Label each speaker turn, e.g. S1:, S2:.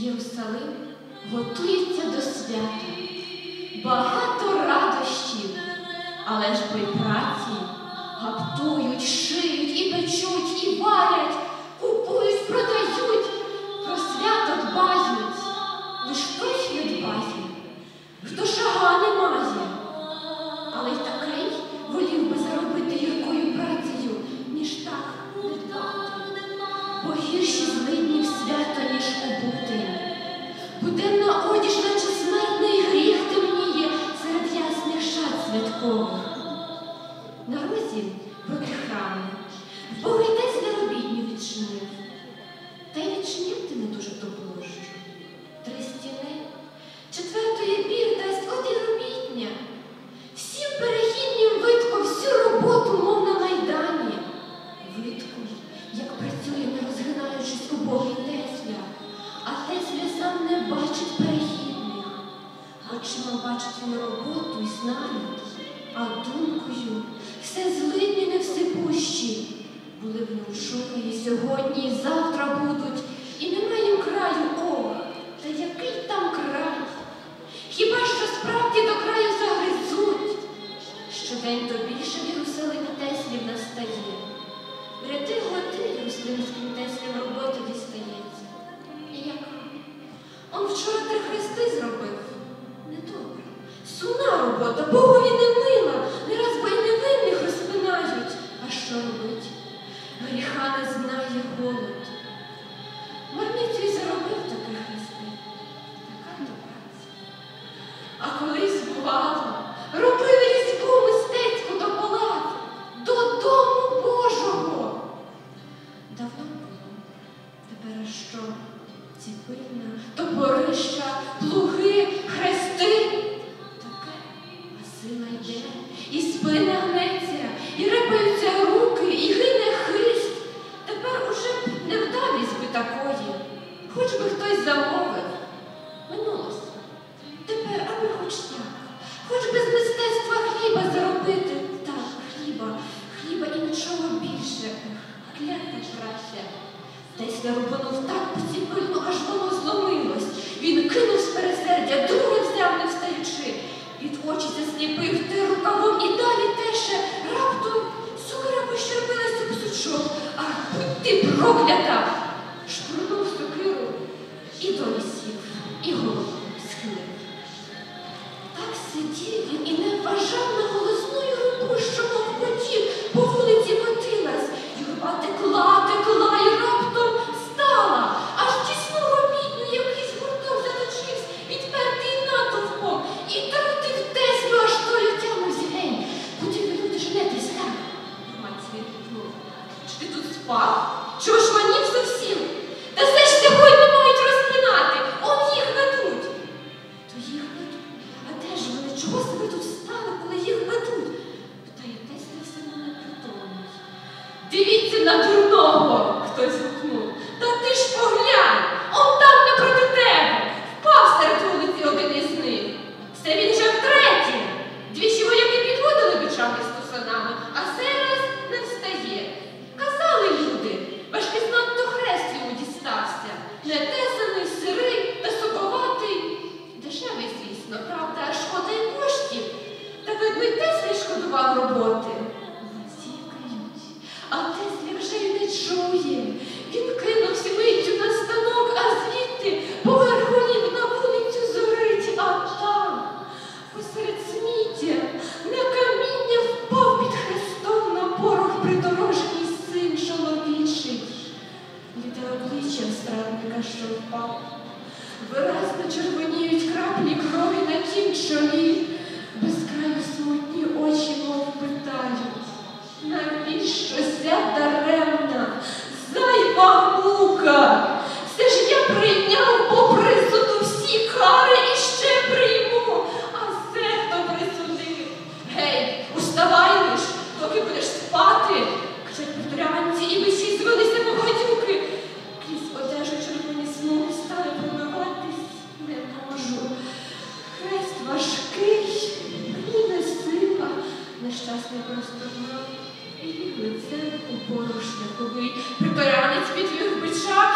S1: Єрусалим готується до свята. Багато радощів, але ж при праці гаптують, шиють Буденна одіж, наче смертний гріх темніє серед ясних шат святкових. На розі проти храму Бог йдеться на робітню відчинив. Та й відчиняти не дуже доплощу. Три стіни, Він роботу і знає, а думкою все злидні не всепущі. Були в ньому шукані сьогодні і завтра будуть, і немає краю, о, та який там край? Хіба що справді до краю загризуть? Щодень то більше в Єрусалимі Теслів настає. Ряди годин Єрусалимським Теслям роботи дістається. І яка? Он вчора три хрести зробив. Сумна робота, Богові не мила. Не раз невинних розпинають. А що робить? Гріха не знає голод. Марницю й заробив таки хрести. Така то праця. А колись бувало, робили різьбу мистецьку до палат, до дому Божого. Давно було, тепер що? Ціпильна, топорища, плуги, хрести. Встаючи. Від очі засліпив те рукавом і далі теше. Раптом сокира пощербилася об сучок. а будь ти проклята! Шпурнув сокиру і долісів, і голову схилив. Так сидів він і не вважав на голосною дурного, хтось гукнув. Та ти ж поглянь, он там напроти тебе. Впав серед вулиці один із них. Це він вже втретє. Двічі вояки підводили бичами з тусанами, а цей раз не встає. Казали люди, важкий надто хрест йому дістався. Не тесаний, сирий та соковатий. Дешевий, звісно, правда, шкода й коштів. Та видно, й Теслі шкодував роботи. Чує. Він кинувся миттю на станок, а звідти поверх голів на вулицю зорить, а там, посеред сміття, на каміння впав під хрестом на порох придорожній син чоловічий. Літе обличчя странника, що впав. Виразно червоніють краплі крові на тім чолі, поруш шляховий, припиранець підвів бича